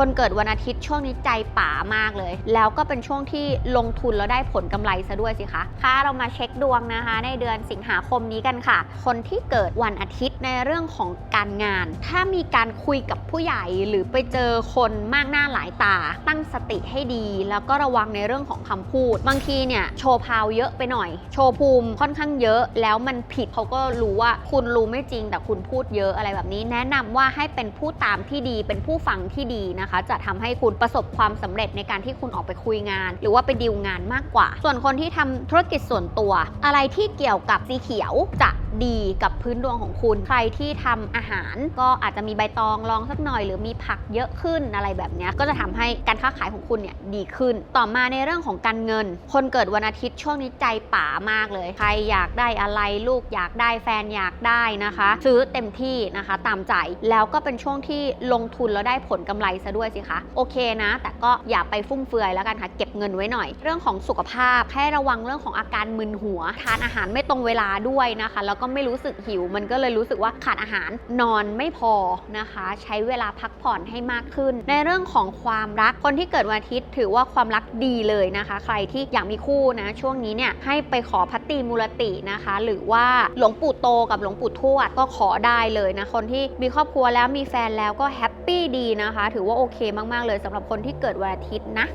คนเกิดวันอาทิตย์ช่วงนี้ใจป่ามากเลย แล้วก็เป็นช่วงที่ลงทุนแล้วได้ผลกำไรซะด้วยสิคะค่ะเรามาเช็คดวงนะคะ ในเดือนสิงหาคมนี้กันค่ะ คนที่เกิดวันอาทิตย์ในเรื่องของการงาน ถ้ามีการคุยกับผู้ใหญ่หรือไปเจอคนมากหน้าหลายตา ตั้งสติให้ดี แล้วก็ระวังในเรื่องของคำพูด บางทีเนี่ยโชว์พาวเยอะไปหน่อย โชว์ภูมิค่อนข้างเยอะ แล้วมันผิดเขาก็รู้ว่าคุณรู้ไม่จริง แต่คุณพูดเยอะอะไรแบบนี้ แนะนำว่าให้เป็นผู้ตามที่ดี เป็นผู้ฟังที่ดีนะคะ จะทำให้คุณประสบความสำเร็จในการที่คุณออกไปคุยงาน หรือว่าไปดีลงานมากกว่า ส่วนคนที่ทำธุรกิจส่วนตัว อะไรที่เกี่ยวกับสีเขียวจะ ดีกับพื้นดวงของคุณ ใครที่ทำอาหาร ก็อาจจะมีใบตองลองสักหน่อย หรือมีผักเยอะขึ้นอะไรแบบนี้ก็จะทำให้การค้าขายของคุณเนี่ยดีขึ้น ต่อมาในเรื่องของการเงิน คนเกิดวันอาทิตย์ช่วงนี้ใจป่ามากเลย ใครอยากได้อะไรลูกอยากได้แฟนอยากได้นะคะ ซื้อเต็มที่นะคะตามใจแล้วก็เป็นช่วงที่ลงทุนแล้วได้ผลกำไรซะด้วยสิคะโอเคนะ แต่ก็อย่าไปฟุ่มเฟือยแล้วกันค่ะเก็บเงินไว้หน่อย เรื่องของสุขภาพให้ระวังเรื่องของอาการมึนหัว ทานอาหารไม่ตรงเวลาด้วยนะคะ แล้วก็ไม่รู้สึกหิว มันก็เลยรู้สึกว่าขาดอาหารนอนไม่พอนะคะ ใช้เวลาพักผ่อนให้มากขึ้น ในเรื่องของความรักคนที่เกิดวันอาทิตย์ถือว่าความรักดีเลยนะคะ ใครที่อยากมีคู่นะ ช่วงนี้เนี่ยให้ไปขอพัตติมูลตินะคะ หรือว่าหลวงปู่โตกับหลวงปู่ทวดก็ขอได้เลยนะคนที่มีครอบครัวแล้วมีแฟนแล้วก็แฮปปี้ดีนะคะ ถือว่าโอเคมากๆเลยสำหรับคนที่เกิดวันอาทิตย์นะ